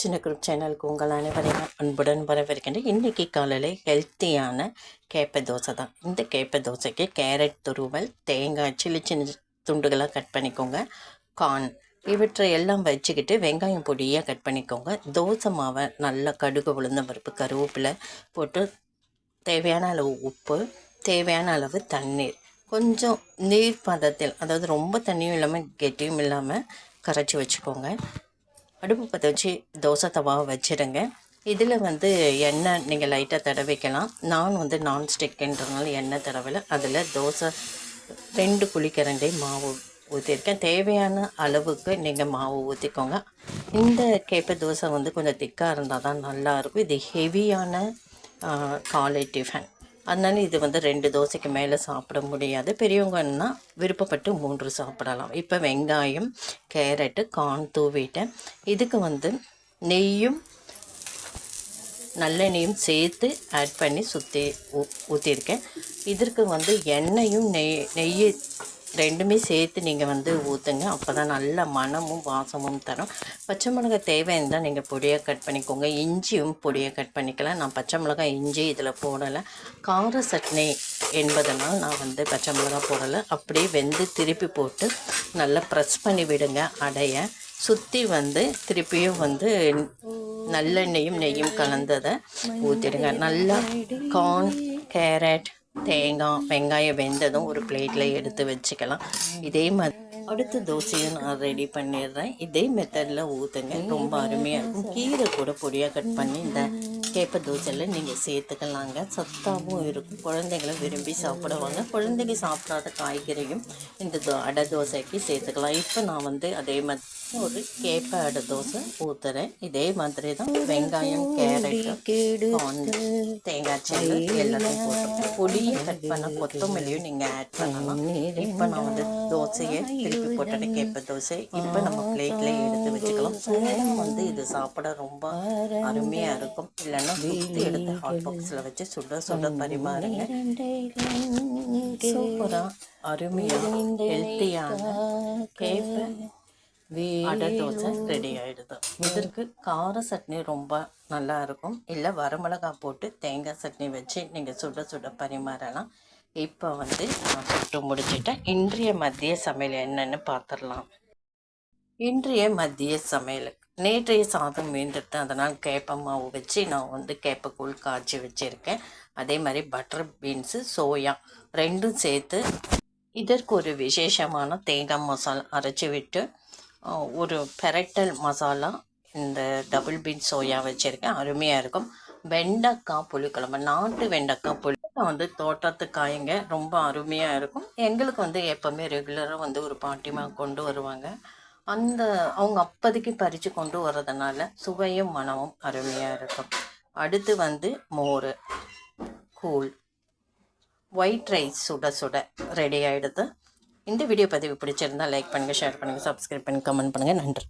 சின்ன குரூப் சேனலுக்கு உங்கள் அனைவரையும் அன்புடன் வரவேற்கின்றேன். இன்றைக்கி காலையில் ஹெல்த்தியான கேப்பை தோசை தான். இந்த கேப்பை தோசைக்கு கேரட் துருவல் தேங்காய் சில்லி சின்ன துண்டுகளாக கட் பண்ணிக்கோங்க. கார்ன் இவற்றை எல்லாம் வச்சுக்கிட்டு வெங்காயம் பொடியாக கட் பண்ணிக்கோங்க. தோசை மாவை நல்லா கடுகு உளுந்த பருப்பு கருவேப்பிலை போட்டு தேவையான அளவு உப்பு தேவையான அளவு தண்ணீர். கொஞ்சம் நீர் பதத்தில் அதாவது ரொம்ப தண்ணியும் இல்லாமல் கெட்டியும் இல்லாமல் கரைச்சி வச்சுக்கோங்க. அடுப்பு பற்ற வச்சு தோசை தவாவை வச்சுருங்க இதில் வந்து எண்ணெய் நீங்கள் லைட்டாக தடவிக்கலாம். நான் வந்து நான்ஸ்டிக்குன்றதுனால எண்ணெய் தடவலை. அதில் தோசை ரெண்டு குழிக்கரண்டி மாவு ஊற்றிருக்கேன். தேவையான அளவுக்கு நீங்கள் மாவு ஊற்றிக்கோங்க. இந்த கேப்ப தோசை வந்து கொஞ்சம் திக்காக இருந்தால் தான் நல்லாயிருக்கும். இது ஹெவியான காலை டிஃபன். அதனால இது வந்து ரெண்டு தோசைக்கு மேலே சாப்பிட முடியாது. பெரியவங்கன்னா விருப்பப்பட்டு மூன்று சாப்பிடலாம். இப்போ வெங்காயம் கேரட்டு கார்ன் தூவிட்டேன். இதுக்கு வந்து நெய்யும் நல்லெண்ணெயும் சேர்த்து ஆட் பண்ணி சுற்றி ஊ ஊற்றிருக்கேன் இதற்கு வந்து எண்ணெயும் நெய் நெய்யை ரெண்டுமே சேர்த்து நீங்கள் வந்து ஊற்றுங்க அப்போ தான் நல்ல மனமும் வாசமும் தரும். பச்சை மிளகாய் தேவைன்னு தான் நீங்கள் பொடியாக கட் பண்ணிக்கோங்க. இஞ்சியும் பொடியாக கட் பண்ணிக்கலாம். நான் பச்சை மிளகாய் இஞ்சி இதில் போடலை. கார சட்னி என்பதனால் நான் வந்து பச்சை மிளகாய் போடலை. அப்படியே வெந்து திருப்பி போட்டு நல்லா ப்ரெஸ் பண்ணி விடுங்க அடைய. சுற்றி வந்து திருப்பியும் வந்து நல்லெண்ணெயும் நெய்யும் கலந்ததை ஊற்றிடுங்க நல்லா கார்ன் கேரட் தேங்காய் வெங்காயம் வெந்ததும் ஒரு பிளேட்டில் எடுத்து வச்சுக்கலாம். இதே மாதிரி அடுத்த தோசையும் நான் ரெடி பண்ணிடுறேன். இதே மெத்தடில் ஊற்றுங்க ரொம்ப அருமையாக இருக்கும். கீரை கூட பொடியாக கட் பண்ணி இந்த கேப்ப தோசையில் நீங்கள் சேர்த்துக்கலாங்க. சத்தாகவும் இருக்கும். குழந்தைங்களை விரும்பி சாப்பிடுவாங்க. குழந்தைங்க சாப்பிடாத காய்கறியும் இந்த தோ அடை தோசைக்கு சேர்த்துக்கலாம். இப்போ நான் வந்து அதே மாதிரி ஒரு கேப்ப அடை தோசை ஊற்றுறேன் இதே மாதிரி தான் வெங்காயம் கேரட் தேங்காய் செல்லு எல்லாத்தையும் போட்டு பொடியை கட் பண்ண கொத்தமல்லியும் நீங்கள் ஆட் பண்ணலாம். இப்போ நான் வந்து தோசையை திருப்பி போட்டுட்டு கேப்ப தோசை. இப்போ நம்ம பிளேட்டில் எடுத்து வச்சுக்கலாம். சூடம் வந்து இது சாப்பிட ரொம்ப அருமையாக இருக்கும். இல்லைன்னா சுற்றி எடுத்து ஹாட் பாக்ஸில் வச்சு சுட சுட பரிமாறுங்க. சூப்பராக அருமையாக ஹெல்த்தியான கேப்ப அடை தோசை ரெடி ஆகிடுது இதற்கு கார சட்னி ரொம்ப நல்லா இருக்கும். இல்லை வரமிளகா போட்டு தேங்காய் சட்னி வச்சு நீங்கள் சுட சுட பரிமாறலாம். இப்போ வந்து நான் சுட்டு முடிச்சிட்டேன். இன்றைய மதிய சமையல் என்னன்னு பார்த்துடலாம் இன்றைய மதிய சமையல் நேற்றைய சாதம் மீந்துட்டு அதனால் கேப்ப மாவு வச்சு நான் வந்து கேப்பக்கூழ் காய்ச்சி வச்சுருக்கேன். அதே மாதிரி பட்டர் பீன்ஸு சோயா ரெண்டும் சேர்த்து இதற்கு ஒரு விசேஷமான தேங்காய் மசாலா அரைச்சி விட்டு ஒரு பெரட்டல் மசாலா இந்த டபுள் பீன் சோயா வச்சுருக்கேன். அருமையாக இருக்கும். வெண்டைக்காய் புளிக்குழம்பு. நாட்டு வெண்டைக்காய் புளி வந்து தோட்டத்து காய்ங்க. ரொம்ப அருமையாக இருக்கும். எங்களுக்கு வந்து எப்போவுமே ரெகுலராக வந்து ஒரு பாட்டிமா கொண்டு வருவாங்க. அந்த அவங்க அப்போதைக்கு பறித்து கொண்டு வர்றதுனால சுவையும் மனமும் அருமையாக இருக்கும். அடுத்து வந்து மோர் கூழ். ஒயிட் ரைஸ் சுட சுட ரெடி ஆகிடுது இந்த வீடியோ பதிவு பிடிச்சிருந்தால் லைக் பண்ணுங்கள் ஷேர் பண்ணுங்கள் சப்ஸ்கிரைப் பண்ணி கமெண்ட் பண்ணுங்கள் நன்றி.